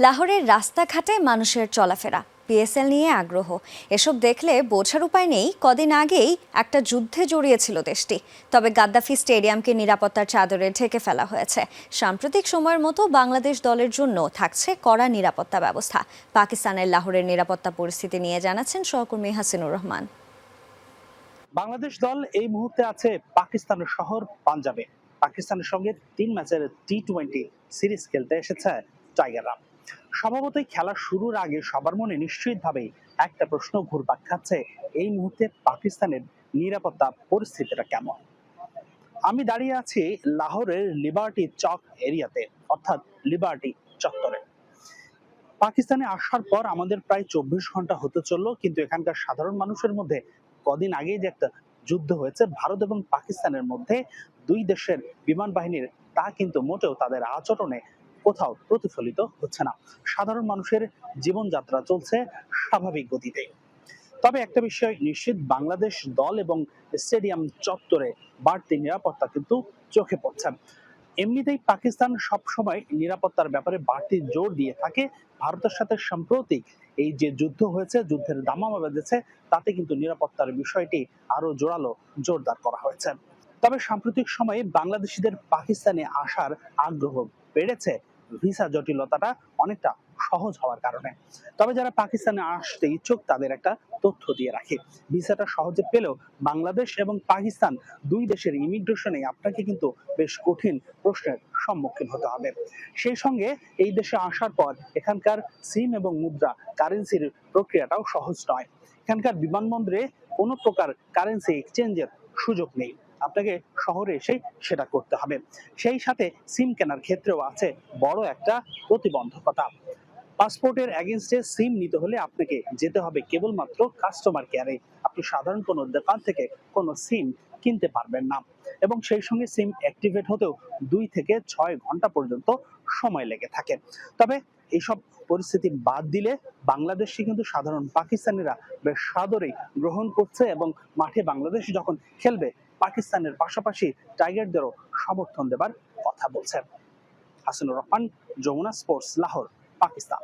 লাহোরের রাস্তাঘাটে মানুষের চলাফেরা পিএসএল নিয়ে আগ্রহ। এসব দেখলে বোঝার উপায় নেই, কদিন আগেই একটা যুদ্ধে জড়িয়েছিল দেশটি। তবে গাদ্দাফি স্টেডিয়ামকে নিরাপত্তার চাদরে ঢেকে ফেলা হয়েছে। সাম্প্রতিক সময়ের মতো বাংলাদেশ দলের জন্য থাকছে কড়া নিরাপত্তা ব্যবস্থা। পাকিস্তানের লাহোরের নিরাপত্তা পরিস্থিতি নিয়ে জানাচ্ছেন সহকর্মী হাসিনুর রহমান। বাংলাদেশ দল এই মুহূর্তে আছে পাকিস্তানের শহর পাঞ্জাবে। পাকিস্তানের সঙ্গে তিন ম্যাচের টি টোয়েন্টি সিরিজ খেলতে এসেছে টাইগাররা স্বভাবতই খেলা শুরুর আগে সবার মনে নিশ্চিতভাবেই একটা প্রশ্ন ঘুরপাক খাচ্ছে, এই মুহূর্তে পাকিস্তানের নিরাপত্তা পরিস্থিতিটা কেমন? আমি দাঁড়িয়ে আছি লাহোরের লিবার্টি চক এরিয়াতে, অর্থাৎ লিবার্টি চত্বরে। পাকিস্তানে আসার পর আমাদের প্রায় চব্বিশ ঘণ্টা হতে চলল, কিন্তু এখানকার সাধারণ মানুষের মধ্যে কদিন আগেই যে একটা যুদ্ধ হয়েছে, ভারত এবং পাকিস্তানের মধ্যে দুই দেশের বিমান বাহিনীর তা কিন্তু মোটেও তাদের আচরণে কোথাও প্রতিফলিত হচ্ছে না। সাধারণ মানুষের জীবনযাত্রা চলছে স্বাভাবিক গতিতে তবে একটা বিষয় নিশ্চিত, বাংলাদেশ দল এবং স্টেডিয়াম চত্বরে বাড়তি নিরাপত্তা কিন্তু চোখে পড়ছে। এমনিতেই পাকিস্তান সবসময় নিরাপত্তার ব্যাপারে বাড়তি জোর দিয়ে থাকে। ভারতের সাথে সাম্প্রতিক এই যে যুদ্ধ হয়েছে, যুদ্ধের দামামা বেঁধেছে, তাতে কিন্তু নিরাপত্তার বিষয়টি আরও জোরালো জোরদার করা হয়েছে। তবে সাম্প্রতিক সময়ে বাংলাদেশিদের পাকিস্তানে আসার আগ্রহ বেড়েছে ভিসা জটিলতাটা অনেকটা সহজ হওয়ার কারণে। তবে যারা পাকিস্তানে আসতে ইচ্ছুক, তাদের একটা তথ্য দিয়ে রাখি। ভিসাটা সহজে পেলেও বাংলাদেশ এবং পাকিস্তান দুই দেশের ইমিগ্রেশনে আপনাকে কিন্তু বেশ কঠিন প্রশ্নের সম্মুখীন হতে হবে। সেই সঙ্গে এই দেশে আসার পর এখানকার সিম এবং মুদ্রা কারেন্সির প্রক্রিয়াটাও সহজ নয়। এখানকার বিমানবন্দরে কোনো প্রকার কারেন্সি এক্সচেঞ্জের সুযোগ নেই। আপনাকে শহরে এসে সেটা করতে হবে। সেই সাথে সিম কেনার ক্ষেত্রেও আছে বড় একটা প্রতিবন্ধকতা। পাসপোর্টের এগেনস্টে সিম নিতে হলে আপনাকে যেতে হবে কেবলমাত্র কাস্টমার কেয়ারে আপনি সাধারণ কোনো দোকান থেকে কোনো সিম কিনতে পারবেন না। এবং সেই সঙ্গে সিম অ্যাক্টিভেট হতেও দুই থেকে ছয় ঘণ্টা পর্যন্ত সময় লেগে থাকে। তবে এইসব পরিস্থিতি বাদ দিলে বাংলাদেশে কিন্তু সাধারণ পাকিস্তানিরা বেশ সাদরেই গ্রহণ করছে এবং মাঠে বাংলাদেশ যখন খেলবে পাকিস্তানের পাশাপাশি টাইগারদেরও সমর্থন দেবার কথা বলছেন। হাসিনুর রহমান যমুনা স্পোর্টস লাহোর পাকিস্তান।